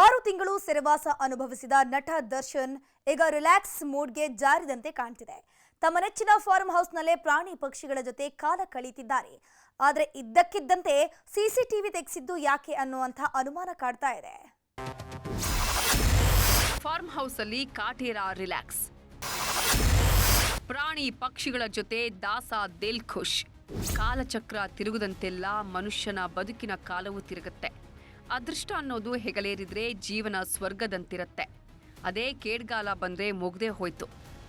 ಆರು ತಿಂಗಳು ಸೆರೆವಾಸ ಅನುಭವಿಸಿದ ನಟ ದರ್ಶನ್ ಈಗ ರಿಲ್ಯಾಕ್ಸ್ ಮೂಡ್ಗೆ ಜಾರಿದಂತೆ ಕಾಣ್ತಿದೆ. ತಮ್ಮ ನೆಚ್ಚಿನ ಫಾರ್ಮ್ ಹೌಸ್ನಲ್ಲೇ ಪ್ರಾಣಿ ಪಕ್ಷಿಗಳ ಜೊತೆ ಕಾಲ ಕಳೀತಿದ್ದಾರೆ. ಆದರೆ ಇದ್ದಕ್ಕಿದ್ದಂತೆ ಸಿಸಿಟಿವಿ ತೆಗೆಸಿದ್ದು ಯಾಕೆ ಅನ್ನುವಂಥ ಅನುಮಾನ ಕಾಡ್ತಾ ಇದೆ. ಫಾರ್ಮ್ ಹೌಸಲ್ಲಿ ಕಾಟೇರ ರಿಲ್ಯಾಕ್ಸ್. ಪ್ರಾಣಿ ಪಕ್ಷಿಗಳ ಜೊತೆ ದಾಸ ದಿಲ್ ಖುಷ್ ಕಾಲಚಕ್ರ ತಿರುಗದಂತೆಲ್ಲ ಮನುಷ್ಯನ ಬದುಕಿನ ಕಾಲವು ತಿರುಗುತ್ತೆ. ಅದೃಷ್ಟ ಅನ್ನೋದು ಹೆಗಲೇರಿದ್ರೆ ಜೀವನ ಸ್ವರ್ಗದಂತಿರುತ್ತೆ. ಅದೇ ಕೇಡ್ಗಾಲ ಬಂದ್ರೆ ಮುಗ್ದೇ ಹೋಯ್ತು.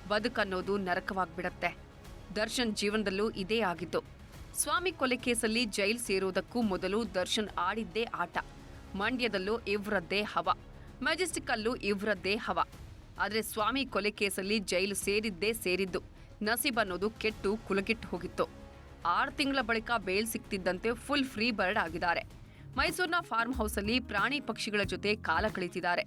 ಬದುಕನ್ನೋದು ನರಕವಾಗ್ಬಿಡತ್ತೆ. ದರ್ಶನ್ ಜೀವನದಲ್ಲೂ ಇದೇ ಆಗಿತ್ತು ಸ್ವಾಮಿ ಕೊಲೆ ಕೇಸಲ್ಲಿ ಜೈಲ್ ಸೇರೋದಕ್ಕೂ ಮೊದಲು ದರ್ಶನ್ ಆಡಿದ್ದೇ ಆಟ. ಮಂಡ್ಯದಲ್ಲೂ ಇವ್ರದ್ದೇ ಹವ. ಮೆಜೆಸ್ಟಿಕ್ ಅಲ್ಲೂ ಇವ್ರದ್ದೇ ಹವ. ಆದ್ರೆ ಸ್ವಾಮಿ ಕೊಲೆ ಕೇಸಲ್ಲಿ ಜೈಲು ಸೇರಿದ್ದೇ ಸೇರಿದ್ದು. ನಸೀಬ್ ಅನ್ನೋದು ಕೆಟ್ಟು ಕುಲಗಿಟ್ಟು ಹೋಗಿತ್ತು. ಆರು ತಿಂಗಳ ಬಳಿಕ ಬೇಲ್ ಸಿಕ್ತಿದ್ದಂತೆ ಫುಲ್ ಫ್ರೀ ಬರ್ಡ್ ಆಗಿದ್ದಾರೆ. ಮೈಸೂರಿನ ಫಾರ್ಮ್ ಹೌಸಲ್ಲಿ ಪ್ರಾಣಿ ಪಕ್ಷಿಗಳ ಜೊತೆ ಕಾಲ ಕಳೀತಿದ್ದಾರೆ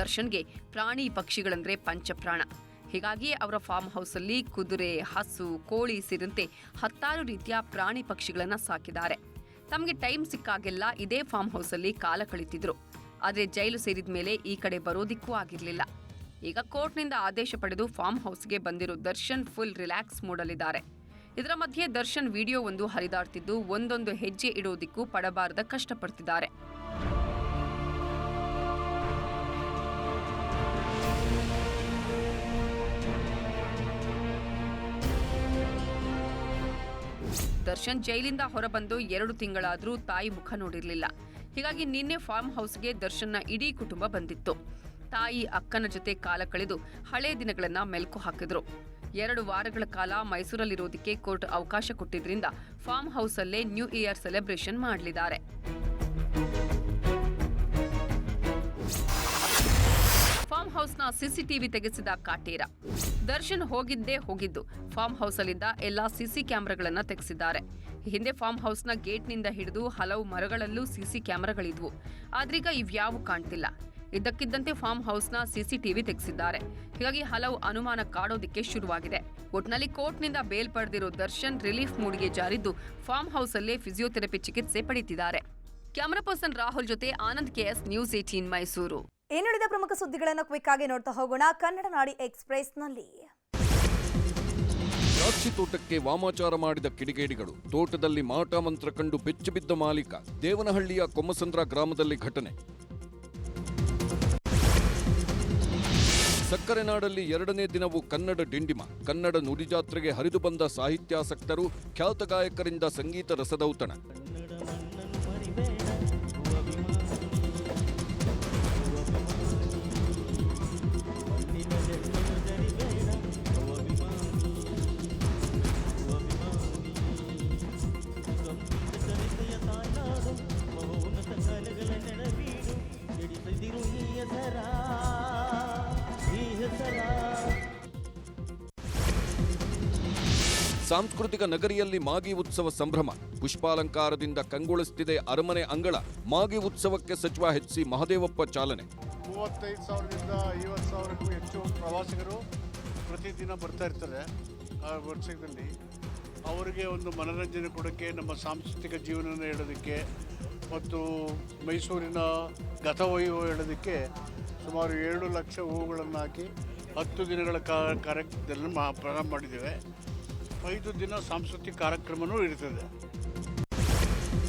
ದರ್ಶನ್ಗೆ ಪ್ರಾಣಿ ಪಕ್ಷಿಗಳಂದ್ರೆ ಪಂಚಪ್ರಾಣ. ಹೀಗಾಗಿ ಅವರ ಫಾರ್ಮ್ ಹೌಸಲ್ಲಿ ಕುದುರೆ, ಹಸು, ಕೋಳಿ ಸೇರಿದಂತೆ ಹತ್ತಾರು ರೀತಿಯ ಪ್ರಾಣಿ ಪಕ್ಷಿಗಳನ್ನು ಸಾಕಿದ್ದಾರೆ. ತಮಗೆ ಟೈಮ್ ಸಿಕ್ಕಾಗೆಲ್ಲ ಇದೇ ಫಾರ್ಮ್ ಹೌಸಲ್ಲಿ ಕಾಲ ಕಳೀತಿದ್ರು. ಆದರೆ ಜೈಲು ಸೇರಿದ ಮೇಲೆ ಈ ಕಡೆ ಬರೋದಿಕ್ಕೂ ಆಗಿರಲಿಲ್ಲ. ಈಗ ಕೋರ್ಟ್ನಿಂದ ಆದೇಶ ಪಡೆದು ಫಾರ್ಮ್ ಹೌಸ್ಗೆ ಬಂದಿರೋ ದರ್ಶನ್ ಫುಲ್ ರಿಲ್ಯಾಕ್ಸ್ ಮೂಡಲಿದ್ದಾರೆ ಇದರ ಮಧ್ಯೆ ದರ್ಶನ್ ವಿಡಿಯೋ ಒಂದು ಹರಿದಾಡ್ತಿದ್ದು, ಒಂದೊಂದು ಹೆಜ್ಜೆ ಇಡೋದಿಕ್ಕೂ ಪಡಬಾರದ ಕಷ್ಟಪಡ್ತಿದ್ದಾರೆ. ದರ್ಶನ್ ಜೈಲಿಂದ ಹೊರಬಂದು ಎರಡು ತಿಂಗಳಾದರೂ ತಾಯಿ ಮುಖ ನೋಡಿರಲಿಲ್ಲ. ಹೀಗಾಗಿ ನಿನ್ನೆ ಫಾರ್ಮ್ ಹೌಸ್ಗೆ ದರ್ಶನ್ನ ಇಡೀ ಕುಟುಂಬ ಬಂದಿತ್ತು. ತಾಯಿ ಅಕ್ಕನ ಜೊತೆ ಕಾಲ ಕಳೆದು ಹಳೆ ದಿನಗಳನ್ನ ಮೆಲುಕು ಹಾಕಿದ್ರು. ಎರಡು ವಾರಗಳ ಕಾಲ ಮೈಸೂರಲ್ಲಿರೋದಕ್ಕೆ ಕೋರ್ಟ್ ಅವಕಾಶ ಕೊಟ್ಟಿದ್ರಿಂದ ಫಾರ್ಮ್ ಹೌಸಲ್ಲೇ ನ್ಯೂ ಇಯರ್ ಸೆಲೆಬ್ರೇಷನ್ ಮಾಡಲಿದ್ದಾರೆ. ಫಾರ್ಮ್ ಹೌಸ್ನ ಸಿಸಿಟಿವಿ ತೆಗೆಸಿದ ಕಾಟೇರ. ದರ್ಶನ್ ಹೋಗಿದ್ದೇ ಹೋಗಿದ್ದು, ಫಾರ್ಮ್ ಹೌಸಲ್ಲಿದ್ದ ಎಲ್ಲಾ ಸಿಸಿ ಕ್ಯಾಮೆರಾಗಳನ್ನ ತೆಗೆಸಿದ್ದಾರೆ. ಹಿಂದೆ ಫಾರ್ಮ್ ಹೌಸ್ನ ಗೇಟ್ನಿಂದ ಹಿಡಿದು ಹಲವು ಮರಗಳಲ್ಲೂ ಸಿಸಿ ಕ್ಯಾಮೆರಾಗಳಿದ್ವು. ಆದ್ರೀಗ ಇವ್ಯಾವು ಕಾಣ್ತಿಲ್ಲ. ಇದ್ದಕ್ಕಿದ್ದಂತೆ ಫಾರ್ಮ್ ಹೌಸ್ನ ಸಿಸಿಟಿವಿ ತೆಗೆಸಿದ್ದಾರೆ. ಹೀಗಾಗಿ ಹಲವು ಅನುಮಾನ ಕಾಡೋದಿಕ್ಕೆ ಶುರುವಾಗಿದೆ. ಒಟ್ನಲ್ಲಿ ಕೋರ್ಟ್ನಿಂದ ಬೇಲ್ ಪಡೆದಿರೋ ದರ್ಶನ್ ರಿಲೀಫ್ ಮೂಡ್ಗೆ ಜಾರಿದ್ದು ಫಾರ್ಮ್ ಹೌಸಲ್ಲೇ ಫಿಸಿಯೋಥೆರಪಿ ಚಿಕಿತ್ಸೆ ಪಡೆಯುತ್ತಿದ್ದಾರೆ ಕ್ಯಾಮರಾ ಪರ್ಸನ್ ರಾಹುಲ್ ಜೊತೆ Anand KS news eighteen Mysuru. ಇನ್ನುಳಿದ ಪ್ರಮುಖ ಸುದ್ದಿಗಳನ್ನು ಕ್ವಿಕ್ ಆಗಿ ನೋಡ್ತಾ ಹೋಗೋಣ. ಕನ್ನಡ ನಾಡಿ ಎಕ್ಸ್ಪ್ರೆಸ್ನಲ್ಲಿ. ದ್ರಾಕ್ಷಿ ತೋಟಕ್ಕೆ ವಾಮಾಚಾರ ಮಾಡಿದ ಕಿಡಿಗೇಡಿಗಳು ತೋಟದಲ್ಲಿ ಮಾಟ ಮಂತ್ರ ಕಂಡು ಬೆಚ್ಚಿಬಿದ್ದ ಮಾಲೀಕ ದೇವನಹಳ್ಳಿಯ ಕೊಮ್ಮಸಂದ್ರ ಗ್ರಾಮದಲ್ಲಿ ಘಟನೆ. ಸಕ್ಕರೆ ನಾಡಲ್ಲಿ ಎರಡನೇ ದಿನವೂ ಕನ್ನಡ ಡಿಂಡಿಮ. ಕನ್ನಡ ನುಡಿ ಜಾತ್ರೆಗೆ ಹರಿದು ಬಂದ ಸಾಹಿತ್ಯಾಸಕ್ತರು ಖ್ಯಾತ ಗಾಯಕರಿಂದ ಸಂಗೀತ ರಸದೌತಣ. ಸಾಂಸ್ಕೃತಿಕ ನಗರಿಯಲ್ಲಿ ಮಾಗಿ ಉತ್ಸವ ಸಂಭ್ರಮ. ಪುಷ್ಪಾಲಂಕಾರದಿಂದ ಕಂಗೊಳಿಸುತ್ತಿದೆ ಅರಮನೆ ಅಂಗಳ. ಮಾಗಿ ಉತ್ಸವಕ್ಕೆ ಸಚಿವ ಎಚ್ ಸಿ ಮಹದೇವಪ್ಪ ಚಾಲನೆ. ಮೂವತ್ತೈದು ಸಾವಿರದಿಂದ ಐವತ್ತು ಸಾವಿರಕ್ಕೂ ಹೆಚ್ಚು ಪ್ರವಾಸಿಗರು ಪ್ರತಿದಿನ ಬರ್ತಾ ಇರ್ತಾರೆ ಆ ವರ್ಷದಲ್ಲಿ. ಅವರಿಗೆ ಒಂದು ಮನೋರಂಜನೆ ಕೊಡೋಕ್ಕೆ, ನಮ್ಮ ಸಾಂಸ್ಕೃತಿಕ ಜೀವನನ ಹೇಳೋದಕ್ಕೆ ಮತ್ತು ಮೈಸೂರಿನ ಗತವೈಭವ ಹೇಳೋದಕ್ಕೆ ಸುಮಾರು ಏಳು ಲಕ್ಷ ಹೂವುಗಳನ್ನು ಹಾಕಿ ಹತ್ತು ದಿನಗಳ ಕಾರ್ಯಕ್ರಮದಲ್ಲಿ ಪ್ರಾರಂಭ ಮಾಡಿದ್ದೇವೆ. ಐದು ದಿನ ಸಾಂಸ್ಕೃತಿಕ ಕಾರ್ಯಕ್ರಮವೂ ಇರ್ತದೆ.